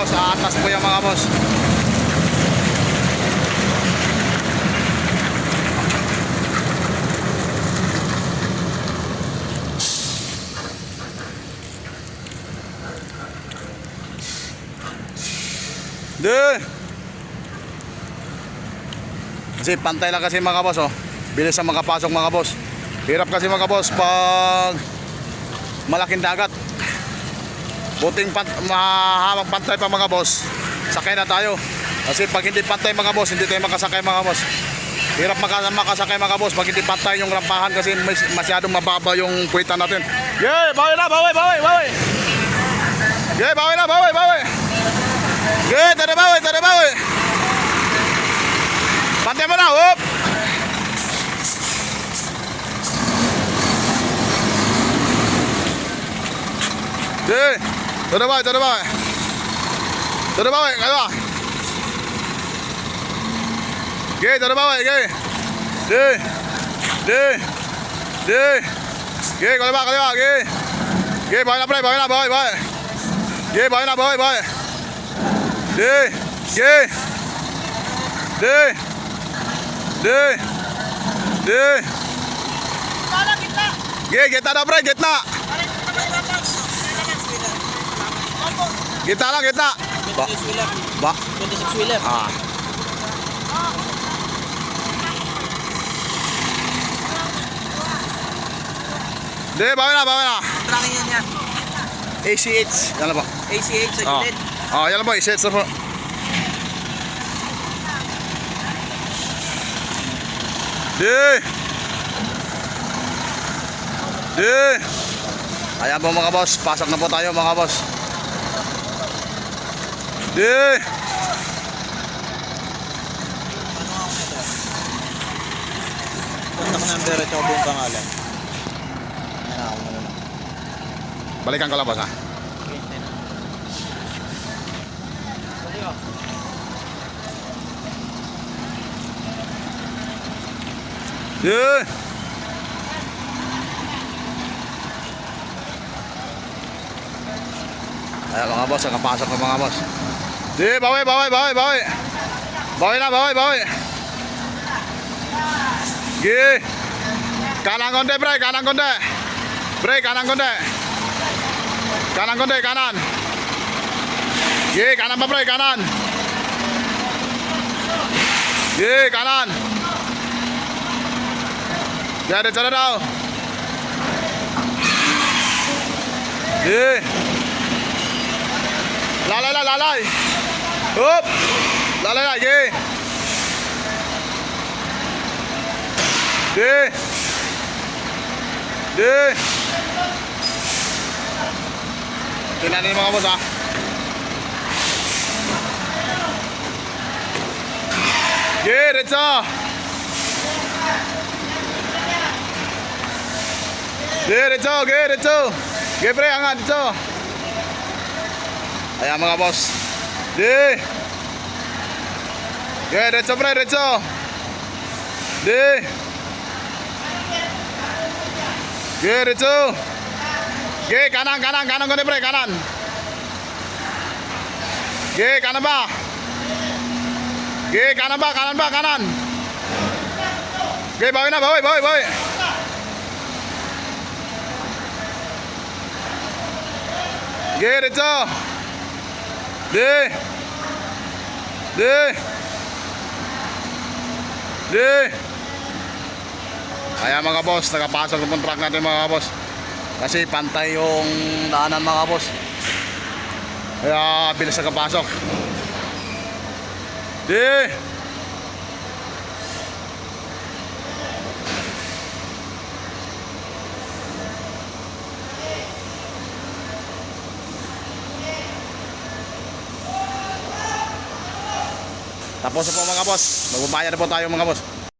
boss. Atas po yan mga boss. Dun! Kasi pantay lang kasi mga boss oh. Bilis ang makapasok mga boss. Hirap kasi mga boss pag malaking dagat. Buting pant mahamang pantay pa mga boss. Sakay na tayo. Kasi pag hindi pantay mga boss, hindi tayo makasakay mga boss. Hirap maka makasakay mga boss pag hindi pantay yung rampahan kasi mas- masyadong mababa yung puwitan natin. Yeah, bawi na, bawi, bawi, bawi. Yeah, bawi na, bawi, bawi. Yeah, tada bawi, tada bawi. Pantay mo na, whoop. Tới đây bác tới đây bác Tới đây bác ơi, cái bác Ghê, tới đây bác ơi, ghê. Đi Đi Đi. Ghê, có đây bác, có đây bác, ghê. Ghê, bơi, bơi, bơi, bơi, bơi Ghê, bơi, bơi, bơi Đi Ghê. Đi Đi Đi. Ghê, get that up right, get that Kita lang, kita. Ba, 26 wheeler. ba, 26 wheeler. ah. Di, bawi na, bawi na. Tracking yan yan. ACH. Yan na po. ACH sa Oh. gilid. Oh, yan na po. ACH na po. Di. Di. Ayan po mga boss. Pasok na po tayo mga boss. Di. Contact number at saka buong pangalan. Yan ako na lang. Balikan ko lang boss ha. Di. Ayan mga boss, nakapasok na mga boss. Đi bảo ơi, bảo ơi, bảo ơi, bảo ơi. Bảo ơi nào, bảo ơi, bảo ơi. Ghi. Kanan konde bre, kanan konde. Bre kanan konde. Kanan konde kanan. Ye kanan ba bre kanan. Ye kanan. Ya de chale dao. Ye. La la la la la. Hup. Lalai lagi. D. D. Tingnan niyo mga boss Ah, ye, Renzo. G, Renzo, G, Renzo. G, pre, angkat reza. Ayam mga bos? đi. Ghê, để chấm này, để cho. Đi. Ghê, để cho. Ghê kanan kanan kanan con đi bên bơi kanan ghê kanan ba. Ghê kanan ba kanan ba kanan ghê bơi nào bơi bơi bơi ghê, để cho. Đi. Di. Di. Kaya mga boss, nakapasok ng truck natin mga boss. Kasi pantay yung daanan mga boss. Kaya bilis nakapasok. Di! Tapos na po mga boss. Magbabayad na po tayo mga boss.